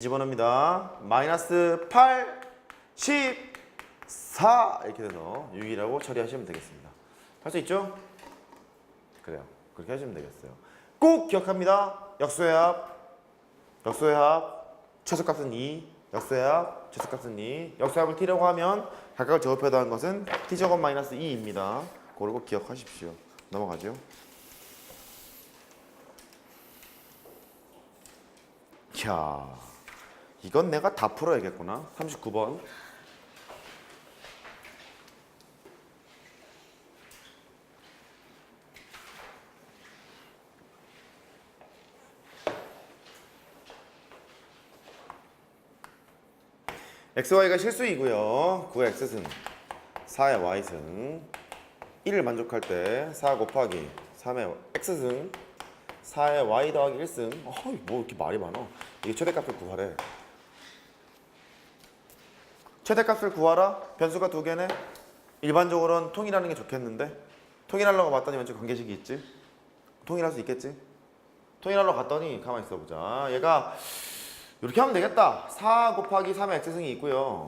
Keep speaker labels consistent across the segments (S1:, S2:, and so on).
S1: 집어넣습니다. 마이너스 8, 10, 4 이렇게 돼서 6이라고 처리하시면 되겠습니다. 할 수 있죠? 그래요. 그렇게 하시면 되겠어요. 꼭 기억합니다. 역수의 합, 역수의 합, 최소값은 2, 역수의 합, 최소값은 2. 역수의 합을 t라고 하면 각각을 제곱해야 하는 것은 t제곱 마이너스 2입니다. 그걸 꼭 기억하십시오. 넘어가죠. 야, 이건 내가 다 풀어야겠구나. 39번. xy가 실수이고요. 9의 x승, 4의 y승, 1을 만족할 때 4 곱하기 3의 x승, 4의 y 더하기 1승. 어이, 뭐 이렇게 말이 많아. 이게 최대값을 구하래. 최대값을 구하라? 변수가 두 개네? 일반적으로는 통일하는 게 좋겠는데 통일하려고 봤더니 왠지 관계식이 있지? 통일할 수 있겠지? 통일하러 갔더니 가만히 있어 보자. 얘가 이렇게 하면 되겠다. 4 곱하기 3의 x승이 있고요.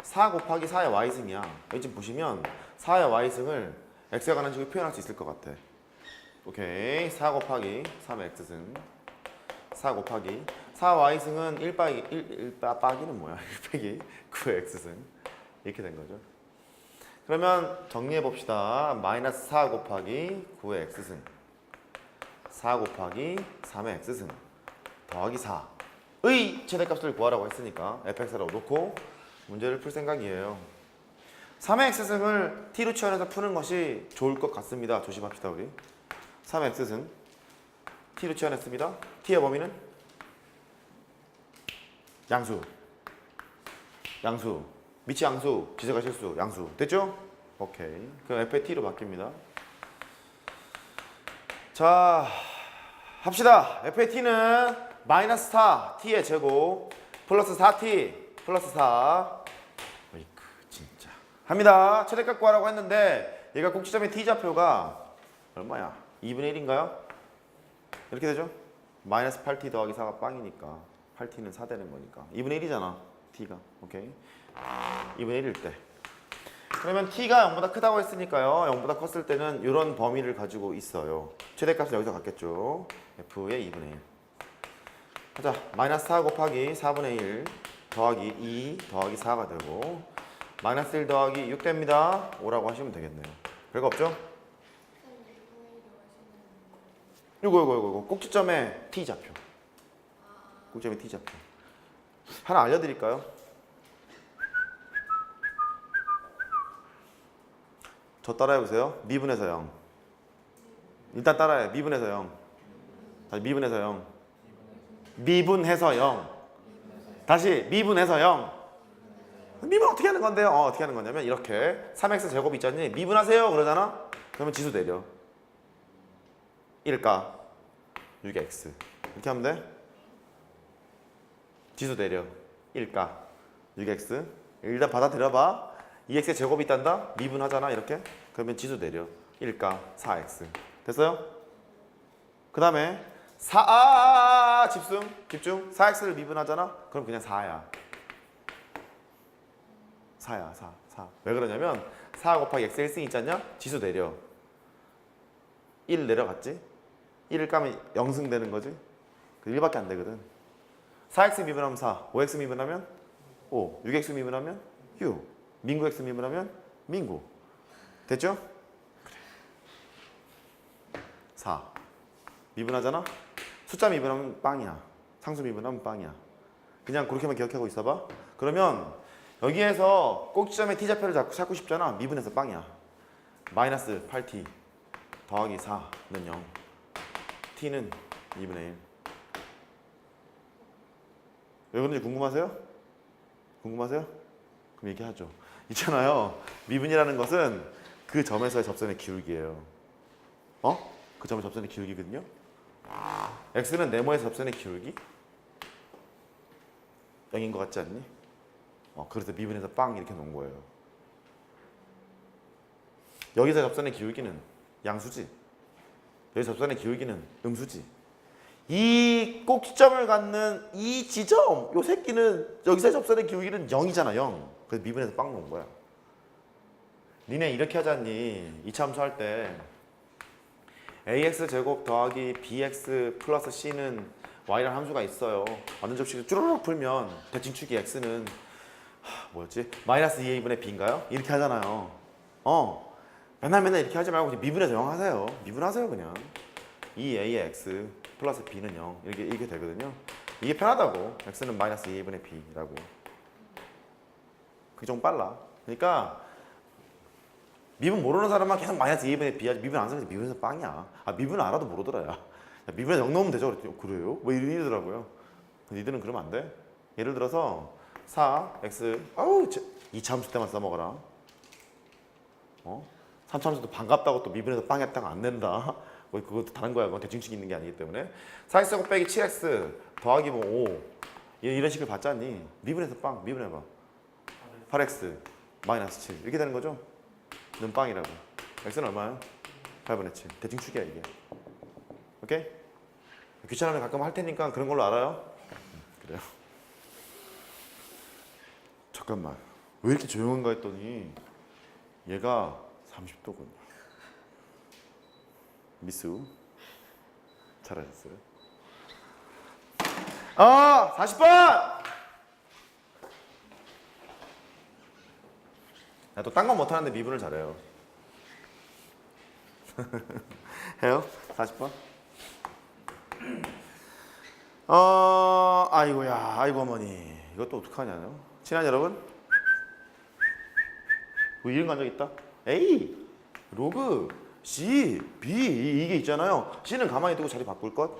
S1: 4 곱하기 4의 y승이야. 여기 지금 보시면 4의 y승을 x에 관한 식으로 표현할 수 있을 것 같아. 오케이. 4 곱하기 3의 x승. 4 곱하기 4y승은 1 빠기 1, 1 빠, 빠기는 뭐야? 1 빼기 9의 x승. 이렇게 된 거죠. 그러면 정리해 봅시다. 마이너스 4 곱하기 9의 x승. 4 곱하기 3의 x승. 더하기 4. 의 최대값을 구하라고 했으니까 fx라고 놓고 문제를 풀 생각이에요. 3의 x승을 t로 치환해서 푸는 것이 좋을 것 같습니다. 조심합시다 우리. 3의 x승 t로 치환했습니다. t의 범위는 양수. 양수. 미치 양수, 지세가 실수, 양수. 됐죠? 오케이. 그럼 f의 t로 바뀝니다. 자, 합시다. f의 t는 마이너스 4, t의 제곱, 플러스 4t, 플러스 4. 어이쿠, 진짜. 합니다. 최대값 구하라고 했는데, 얘가 꼭지점의 t좌표가 얼마야? 2분의 1인가요? 이렇게 되죠? 마이너스 8t 더하기 4가 빵이니까 8t는 4 되는 거니까. 2분의 1이잖아 t가. 오케이? 2분의 1일 때. 그러면 t가 0보다 크다고 했으니까요. 0보다 컸을 때는 이런 범위를 가지고 있어요. 최대값은 여기서 갖겠죠. F의 2분의 1 하자. 마이너스 4 곱하기 4분의 1 더하기 2 더하기 4가 되고 마이너스 1 더하기 6 됩니다. 5라고 하시면 되겠네요. 별거 없죠? 이거 이거 이거 이거. 꼭지점의 t 좌표. 꼭지점의 t 좌표. 하나 알려드릴까요? 저 따라해 보세요. 미분에서 0. 일단 따라해. 미분에서 0. 다시 미분에서 0. 미분해서 0. 다시 미분해서 0. 미분 어떻게 하는 건데요? 어, 어떻게 하는 거냐면 이렇게 3x 제곱 있잖니 미분하세요 그러잖아. 그러면 지수 내려. 1가 6x 이렇게 하면 돼 지수 내려 1가 6x 일단 받아들여봐. 2x의 제곱이 있단다? 미분하잖아 이렇게? 그러면 지수 내려 1가 4x 됐어요? 그 다음에 4, 아, 집중 집중. 4x를 미분하잖아? 그럼 그냥 4야. 4야 4 4. 왜 그러냐면 4 곱하기 x 1승 있잖냐? 지수 내려 1 내려갔지? 1을 까면 0승 되는 거지. 그 1밖에 안 되거든. 4x 미분하면 4, 5x 미분하면 5, 6x 미분하면 6, 민구 x 미분하면 민구. 됐죠? 그래. 4. 미분하잖아? 숫자 미분하면 빵이야. 상수 미분하면 빵이야. 그냥 그렇게만 기억하고 있어봐. 그러면 여기에서 꼭지점의 t좌표를 자꾸 찾고 싶잖아. 미분해서 빵이야. 마이너스 8t 더하기 4는 0. t는 2분의 1. 왜 그런지 궁금하세요? 궁금하세요? 그럼 얘기하죠. 있잖아요. 미분이라는 것은 그 점에서의 접선의 기울기예요. 어? 그 점의 접선의 기울기거든요. x는 네모에서 접선의 기울기 0인 것 같지 않니? 어, 그래서 미분해서 빵 이렇게 놓은 거예요. 여기서 접선의 기울기는 양수지. 여기 접선의 기울기는 음수지. 이 꼭지점을 갖는 이 지점 요 새끼는 여기서 접선의 기울기는 0이잖아 0 그래서 미분에서 빵 놓은 거야. 니네 이렇게 하잖니 이차함수 할 때 ax 제곱 더하기 bx 플러스 c는 y라는 함수가 있어요. 완전 접시를 쭈르륵 풀면 대칭축이 x는 하, 뭐였지? 마이너스 2a분의 b인가요? 이렇게 하잖아요. 어. 맨날 맨날 이렇게 하지 말고 미분에서 0 하세요. 미분하세요 그냥 2a의 x 플러스 b는 0 이렇게 이게 되거든요. 이게 편하다고 x는 마이너스 2a분의 b라고. 그게 좀 빨라. 그러니까 미분 모르는 사람만 계속 마이너스 2a분의 b 하지 미분 안 쓰면 미분에서 빵이야. 아 미분 알아도 모르더라 야. 야 미분에서 0 넣으면 되죠. 그랬더니 어, 그래요? 뭐 이러더라고요. 니들은 그러면 안 돼. 예를 들어서 4 x 아우 2차 함수 때만 써먹어라. 어? 3차 함수도 반갑다고 또 미분에서 빵 했다가 안 된다. 뭐 그것도 다른 거야. 그건 대칭식이 있는 게 아니기 때문에 4x 곱빼기 7x 더하기 뭐 5. 이런 식을 받잖니. 미분에서 빵. 미분해 봐. 8x 마이너스 7 이렇게 되는 거죠? 는 빵이라고. x는 얼마요? 8분의 7. 대칭축이야 이게. 오케이? 귀찮으면 가끔 할 테니까 그런 걸로 알아요? 음, 그래요. 잠깐만. 왜 이렇게 조용한가 했더니 얘가 30도군요. 미수 잘하셨어요. 아, 40번. 나또 딴 건 못하는데 미분을 잘해요. 해요? 40번? 어, 아이고야, 아이고 어머니, 이것도 어떡하냐요? 친한 여러분? 뭐 이런 간 적 있다? 에이, 로그, C, B 이- 이게 있잖아요. C는 가만히 두고 자리 바꿀 것.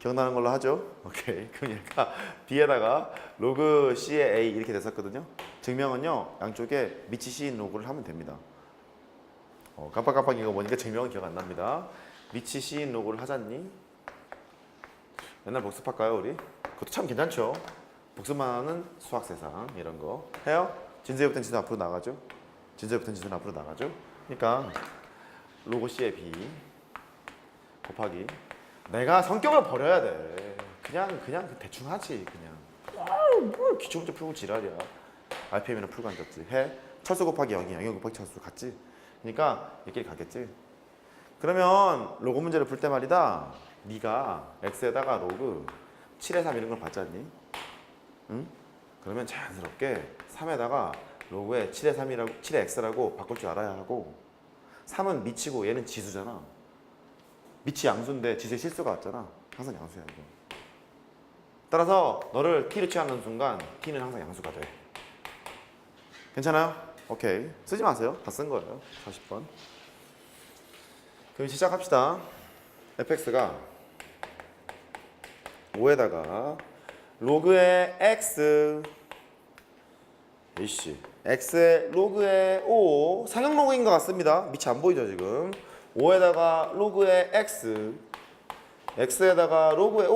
S1: 기억나는 걸로 하죠. 오케이. 그럼 얘가 B에다가 로그 C의 A 이렇게 됐었거든요. 증명은요 양쪽에 밑이 C인 로그를 하면 됩니다. 어, 깜빡깜빡 이거 보니까 증명은 기억 안 납니다. 밑이 C인 로그를 하잖니? 맨날 복습할까요 우리? 그것도 참 괜찮죠. 복습만 하는 수학 세상 이런 거 해요. 진세부터 진세 앞으로 나가죠. 진세부터 진세는 앞으로 나가죠. 그러니까 로고 C의 B 곱하기 내가 성격을 버려야 돼. 그냥 그냥 대충 하지 그냥. 아뭘 기초 문제 풀고 지랄이야. RPM이나 풀고 앉았지. 해 철수 곱하기 0이 0 곱하기 철수 같지. 그러니까 이끼리 가겠지. 그러면 로그 문제를 풀 때 말이다. 네가 x에다가 로그 7의 3 이런 걸 받지 않니? 응? 그러면 자연스럽게 3에다가 로그에 7의 3이라고 7의 x라고 바꿀 줄 알아야 하고 3은 미치고 얘는 지수잖아. 미치 양수인데 지수에 실수가 왔잖아. 항상 양수야 이거. 따라서 너를 t로 취하는 순간 t는 항상 양수가 돼. 괜찮아요? 오케이. 쓰지 마세요. 다 쓴 거예요. 40번. 그럼 시작합시다. fx가 5에다가 로그의 x 이씨 x의 로그의 5 상형 로그인 것 같습니다. 밑이 안 보이죠 지금 5에다가 로그의 x x에다가 로그의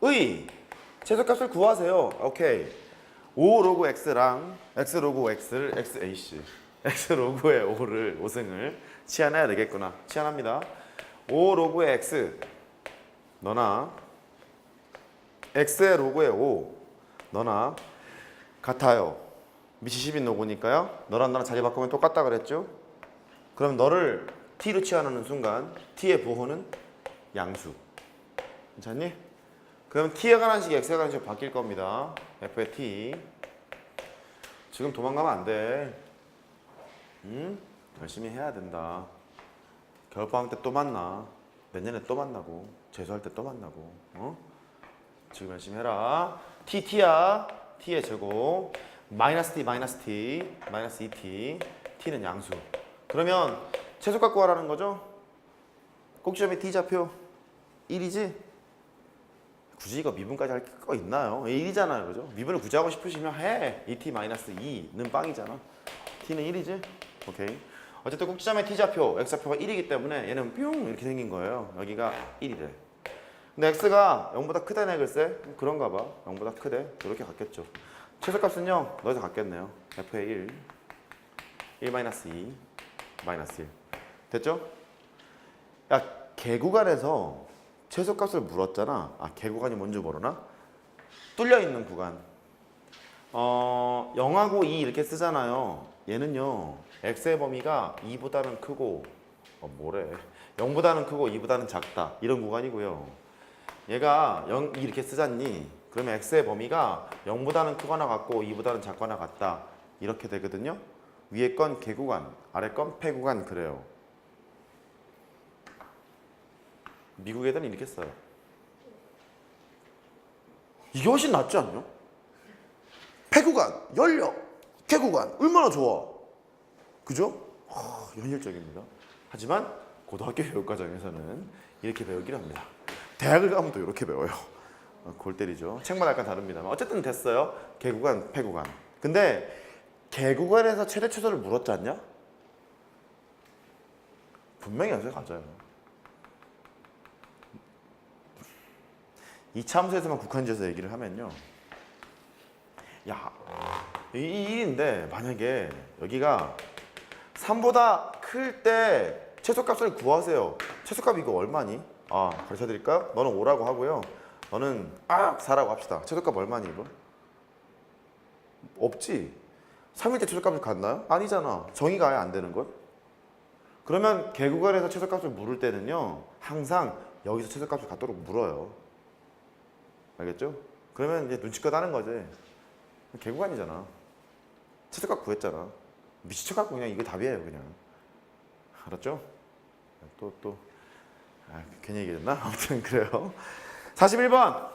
S1: 5의 최소값을 구하세요. 오케이 5 로그 x랑 x 로그 x를 x a씨 x 로그의 5를 5승을 치환해야 되겠구나. 치환합니다. 5 로그의 x 너나 x의 로그의 5 너나 같아요. 10인 로그니까요. 너랑 나랑 자리 바꾸면 똑같다 그랬죠? 그럼 너를 t로 치환하는 순간 t의 부호는 양수. 괜찮니? 그럼 t에 관한 식이 x에 관한 식으로 바뀔 겁니다. f의 t. 지금 도망가면 안 돼. 응? 열심히 해야 된다. 겨울방학 때 또 만나. 내년에 또 만나고. 재수할 때 또 만나고. 어? 지금 열심히 해라. t t야. T의 제곱. 마이너스 t 마이너스 t 마이너스 2t t는 양수. 그러면 최소 값 구하라는 거죠? 꼭지점의 t 좌표 1이지? 굳이 이거 미분까지 할 거 있나요? 1이잖아요, 그죠? 미분을 굳이 하고 싶으시면 해. 2t 마이너스 2는 빵이잖아. t는 1이지? 오케이. 어쨌든 꼭지점의 t 좌표, x 좌표가 1이기 때문에 얘는 뿅 이렇게 생긴 거예요. 여기가 1이래. 근데 x가 0보다 크다네 글쎄? 그런가 봐. 0보다 크대. 이렇게 갔겠죠. 최소값은요, 너희도 같겠네요. f의 1, 1 마이너스 2, 마이너스 1. 됐죠? 야, 개구간에서 최소값을 물었잖아. 아 개구간이 뭔지 모르나? 뚫려 있는 구간. 어 0하고 2 이렇게 쓰잖아요. 얘는요 x의 범위가 2보다는 크고 어, 뭐래 0보다는 크고 2보다는 작다 이런 구간이고요. 얘가 0 2 이렇게 쓰잖니? 그러면 x의 범위가 0보다는 크거나 같고 2보다는 작거나 같다 이렇게 되거든요. 위에 건 개구간, 아래 건 폐구간 그래요. 미국 애들은 이렇게 써요. 이게 훨씬 낫지 않냐? 폐구간, 열려, 개구간 얼마나 좋아. 그죠? 아, 현실적입니다. 하지만 고등학교 교육과정에서는 이렇게 배우기를 합니다. 대학을 가면 또 이렇게 배워요. 어, 골 때리죠. 책마다 약간 다릅니다만 어쨌든 됐어요. 개구간, 폐구간. 근데 개구간에서 최대 최소를 물었지 않냐? 분명히 연습 가져요. 이 참수에서만 국한지어서 얘기를 하면요. 야, 이 1인데 만약에 여기가 3보다 클 때 최소값을 구하세요. 최소값 이거 얼마니? 아, 가르쳐 드릴까요? 너는 5라고 하고요. 너는 아, 4라고 합시다. 최소값 얼마니 이거? 없지. 3일 때 최소값을 갔나요? 아니잖아. 정의가 아예 안 되는 걸. 그러면 개구간에서 최소값을 물을 때는요. 항상 여기서 최소값을 갖도록 물어요. 알겠죠? 그러면 이제 눈치껏 하는 거지. 개구간이잖아. 최소값 구했잖아. 미치쳐갖고 그냥 이게 답이에요, 그냥. 알았죠? 또, 또. 아, 괜히 얘기했나? 아무튼 그래요. 41번.